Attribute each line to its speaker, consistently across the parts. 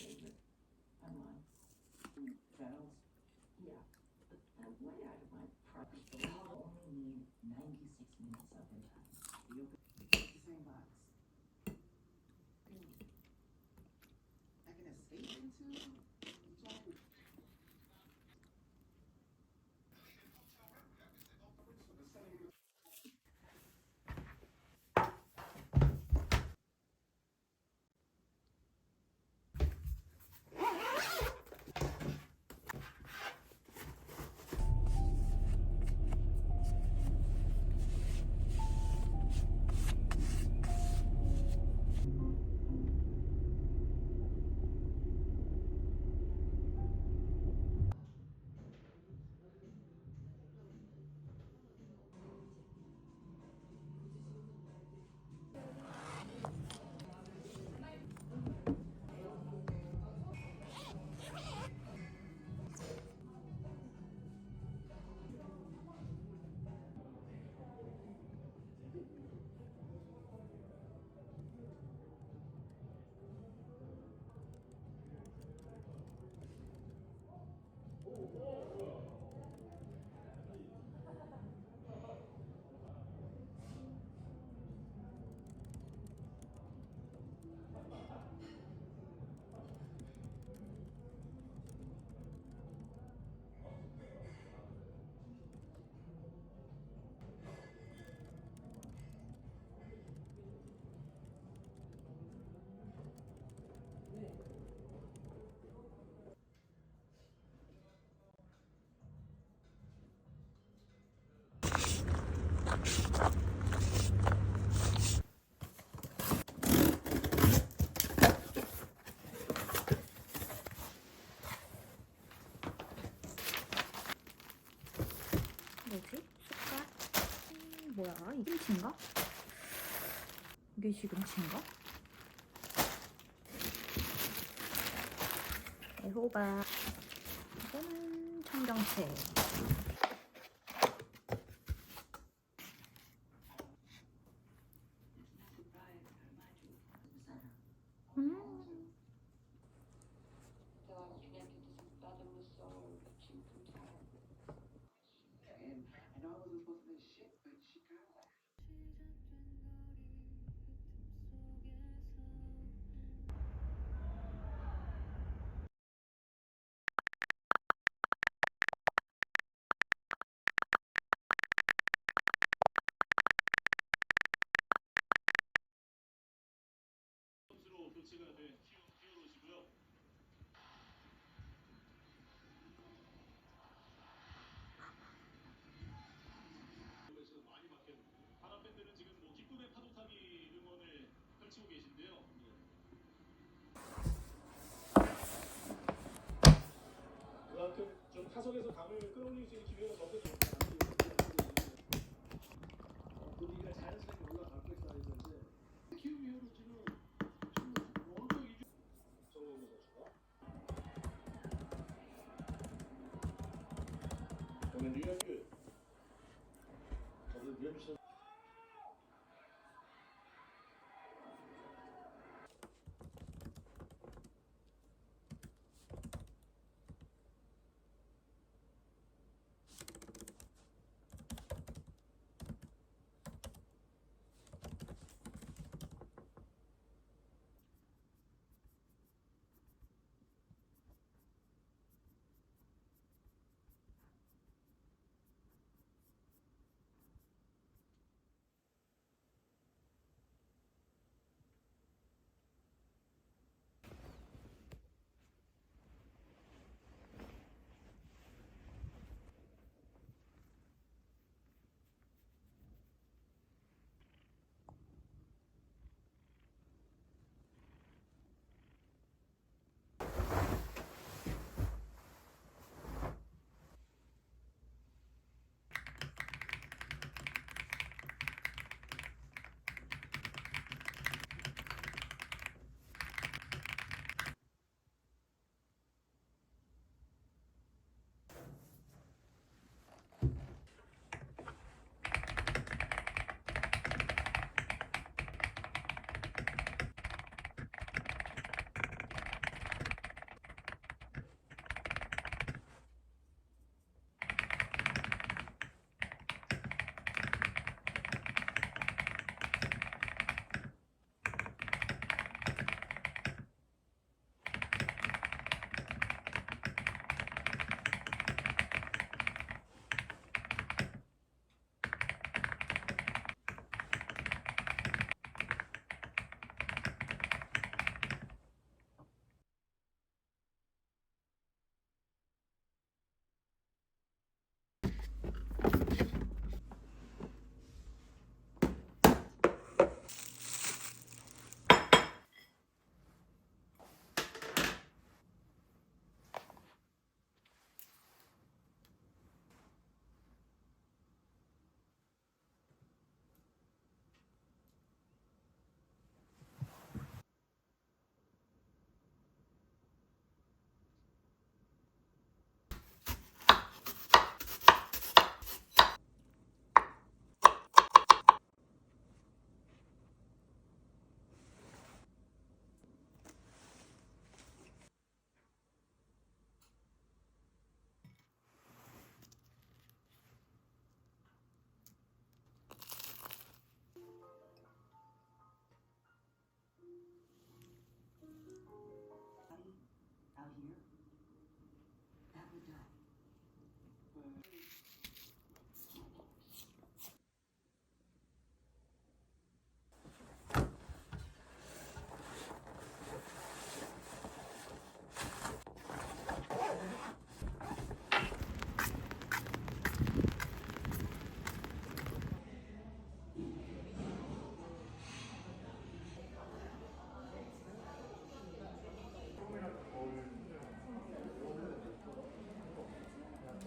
Speaker 1: Amen. 이게 시금치인가? 이게 시금치인가? 애호박 이거는 청경채
Speaker 2: 교체가 된 히어로시고요. 지금 많이 바뀌었는데 하나 팬들은 지금 뭐 기쁨의 파도 타기 응원을 펼치고 계신데요. 그만큼 좀 타석에서 감을 끌어올릴 수 있는 기회가 너무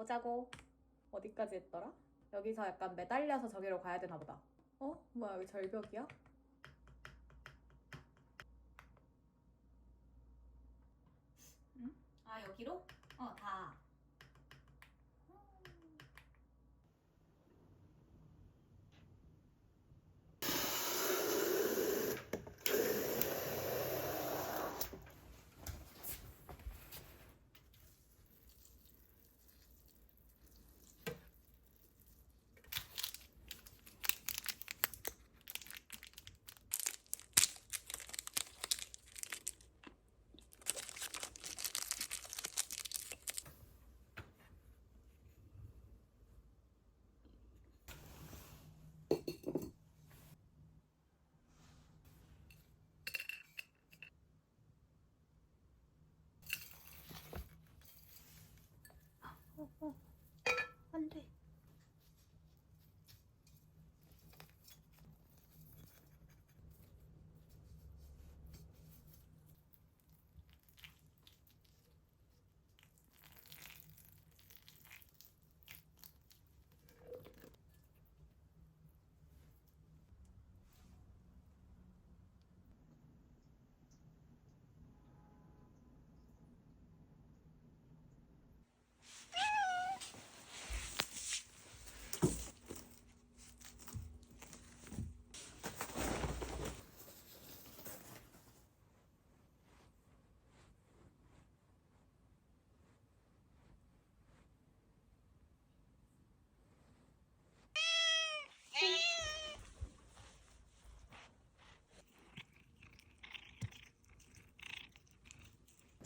Speaker 1: 가보자고. 어디까지 했더라? 여기서 약간 매달려서 저기로 가야 되나 보다. 어? 뭐야 여기 절벽이야? 응? 아 여기로? 어 다.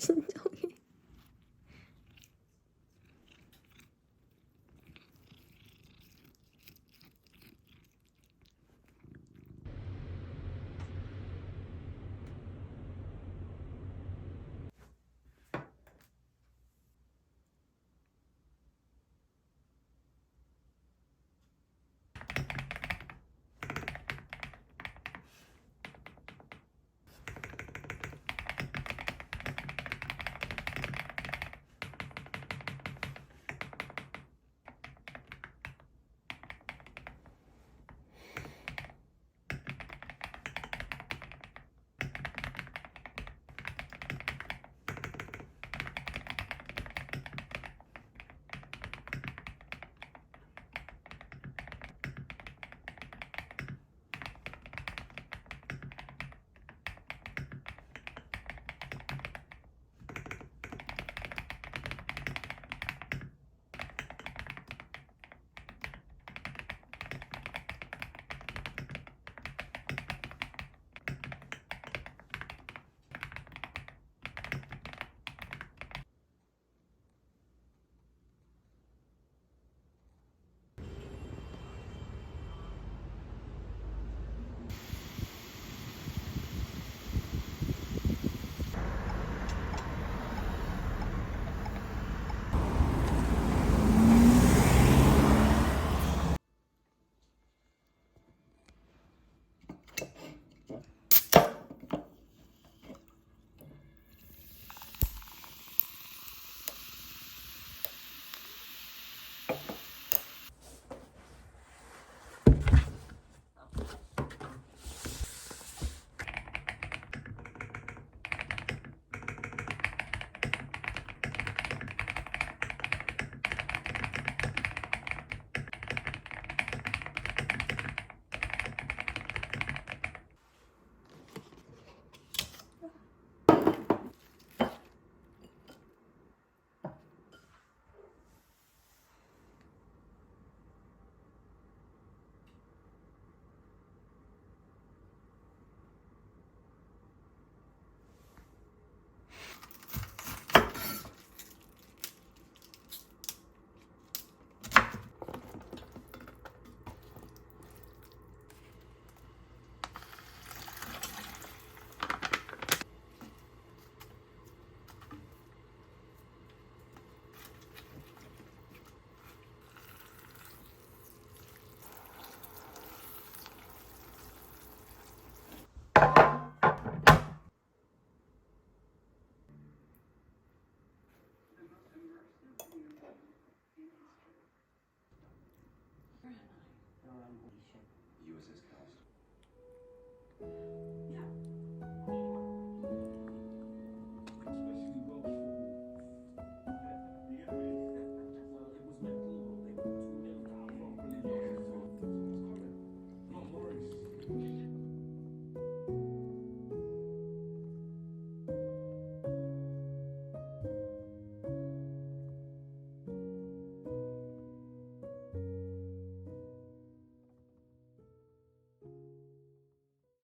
Speaker 3: doesn't. uses.
Speaker 4: as